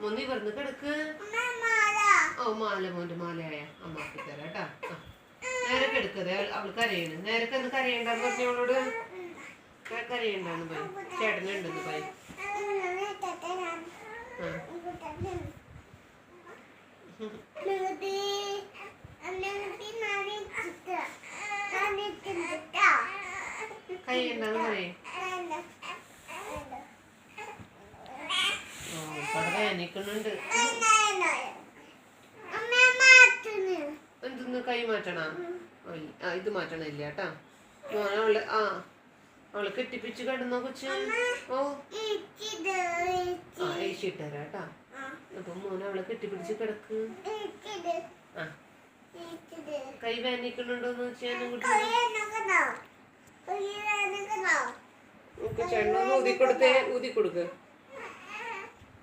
മോന്നി പറഞ്ഞു കിടക്ക്. ഓ മാല മോന്റെ മാലയായ. അമ്മാക്കി തരാം കേട്ടാ. നേരെ കിടക്കതെ അവൾ കരയണ്. നേരെ കന്ന് കരയണ്ടെന്ന് പറഞ്ഞു അവളോട്? കരയണ്ടാന്ന് പോയി ചേട്ടനുണ്ടെന്ന് പോയി ആ. കരയണ്ടെന്ന് പറയും. കട വേനിക്കുന്നുണ്ട് എന്തൊന്ന് കൈ മാറ്റണ ആ ഇത് മാറ്റണില്ല കേട്ടാ. അവൾ ആ അവൾ കെട്ടിപ്പിച്ച് കിടന്നോ കൊച്ച്? ഓ. ആ കേട്ടാ. അപ്പൊ മോനെ അവളെ കെട്ടിപ്പിടിച്ച് കിടക്ക്. ആ. കൈ വേനയ്ക്കുന്നുണ്ടോന്ന് വെച്ചാൽ ഊതി കൊടുത്തേ ഊതി കൊടുക്ക് ഒറ്റയ്ക്കടി അയ്യടാ ഓ ആ എന്തെന്നാ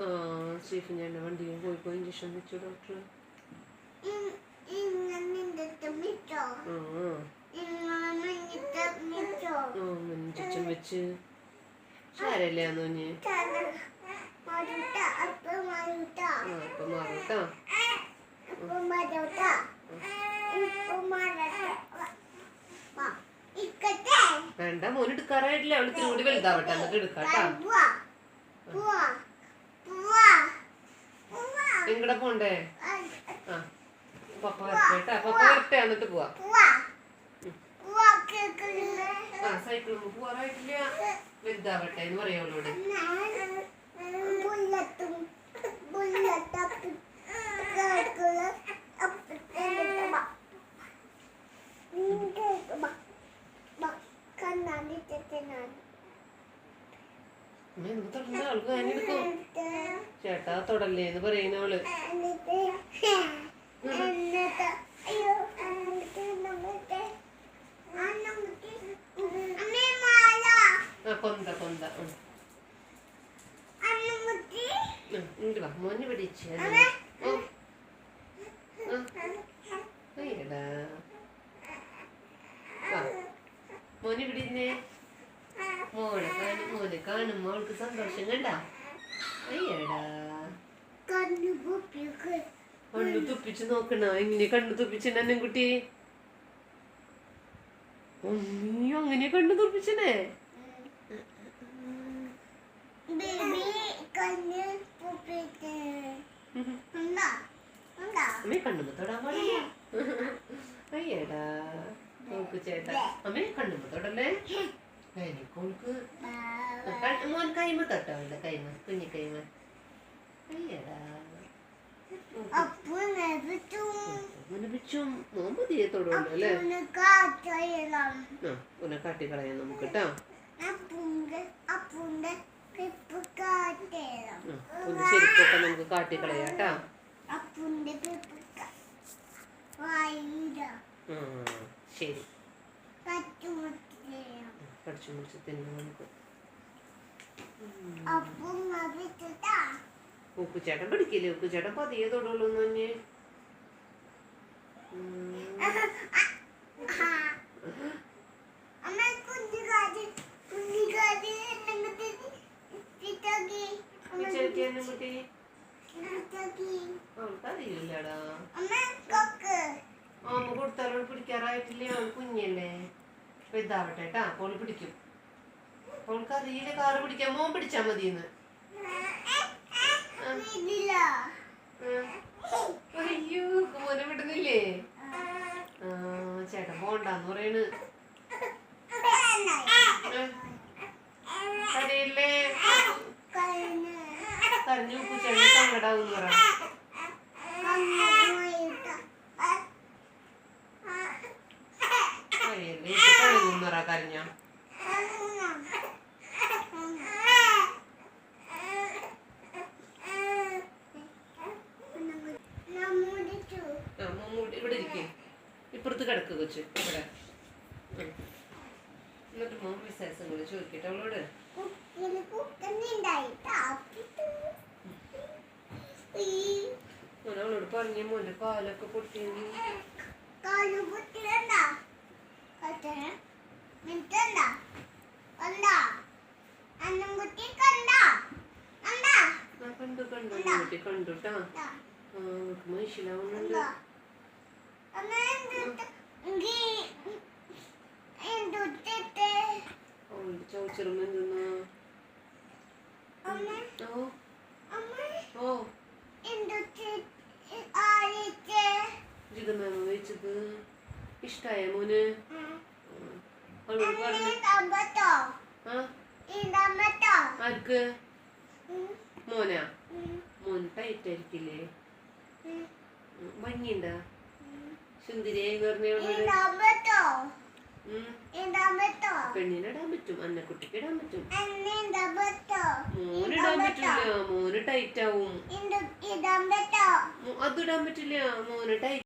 ആ സ്റ്റീഫൻ ചേട്ടന്റെ വണ്ടിയിൽ പോയി പോയി ഇഞ്ചക്ഷൻ വെച്ചു ഡോക്ടർ ഇഞ്ചക്ഷൻ വെച്ച്. സാരല്ലേ അന്ന് ആ ഇപ്പൊ മാറും കേട്ടോ മോൻ എടുക്കാറായിട്ടില്ല അവൾ കൂടി വലുതാവട്ടെ. എന്നിട്ട് എടുക്കാട്ടാ എങ്ങടെ പോണ്ടേ? ആ പപ്പ വരട്ടെ പപ്പ വരട്ടെ എന്നിട്ട് പോവാ. വലുതാവട്ടെ എന്ന് പറയാം ചേട്ടാ തൊടല്ലേ എന്ന് പറയുന്ന അവൾ കൊന്ത കൊന്ത. ഉം. അന്നമുട്ടി വാ. മോനെ പിടിച്ച്. മോനെ മോനെ മോൾക്ക് സന്തോഷം കണ്ട? അയ്യടാ. കണ്ണു തുപ്പിച്ച് നോക്കണ? എങ്ങനെ കണ്ണു തുപ്പിച്ചിന്നെ കുട്ടി? അയ്യോ അങ്ങനെ കണ്ണു ഉണ്ടാ അമ്മേ കണ്ണുമ്പോ തൊടാൻ പാടില്ല. അയ്യടാ. നോക്ക് ചേട്ടാ. അമ്മേ കണ്ണുമ്പോ തൊടല്ലേ? എനിക്കോൾക്ക് ക- മോൻ കൈമ തൊട്ടോ അവളുടെ കൈമ. കുഞ്ഞി കൈമ. അയ്യടാ. അപ്പു നെബിച്ചും മോനെ പിച്ചും മോൻ പുതിയ തൊടുള്ളൂ അല്ലേ? ഉന കാട്ടി കളയാം നമുക്ക് കേട്ടോ ഒന്ന് ശരിക്കൊക്കെ നമുക്ക് കാട്ടി കളയാം കേട്ടോ അപ്പുന്റെ പിപ്പ് വായില ആ ശരി. കടിച്ചു പിടിച്ച് തിന്നു നമുക്ക്. ഉപ്പുചേട്ടൻ പിടിക്കില്ലേ ഉപ്പുചേട്ടൻ പതിയെ തൊടുള്ളൂ എന്ന് കൊടുത്താലോട് പിടിക്കാറായിട്ടില്ലേ? കുഞ്ഞല്ലേ? അപ്പൊ ഇതാവട്ടെ കേട്ടാ. അപ്പോൾ പിടിക്കും. അവൾക്ക് അറിയില്ല കാറ് പിടിക്കാൻ മോൻ പിടിച്ചാ മതി എന്ന് അയ്യോ മോനെ വിടുന്നില്ലേ? ചേട്ടൻ പോണ്ടെന്ന് പറയണ്. കരയില്ലേ കരഞ്ഞു ചേട്ടൻ സങ്കടാവും പറ. കൊച്ചു ഇവിടെ. എന്നിട്ട് മോൻ വിശേഷങ്ങൾ ചോദിക്കട്ടെ അവളോട്. അവളോട് പറഞ്ഞ മോന്റെ കാലൊക്കെ പൊട്ടിയെങ്കിൽ കണ്ടാ കണ്ടാ. കുട്ടി കണ്ടു കേട്ടാ മനസ്സിലാവുന്നുണ്ട് ചോദിച്ചറും എന്തെന്നാ? ഓ. ജിതമാമ വെച്ചത് ഇഷ്ടായ മോന്? ആർക്ക്? മോനാ? മോൻ ടൈറ്റ് ആയിരിക്കില്ലേ. ഭംഗിയുണ്ടാ? സുന്ദരിയായി പെണ്ണിനിടാൻ പറ്റും? അന്നക്കുട്ടിക്ക് ഇടാൻ പറ്റും. മോനിടാൻ പറ്റില്ല മോന് ടൈറ്റ് ആവും. അതിടാൻ പറ്റില്ല മോന് ടൈറ്റ്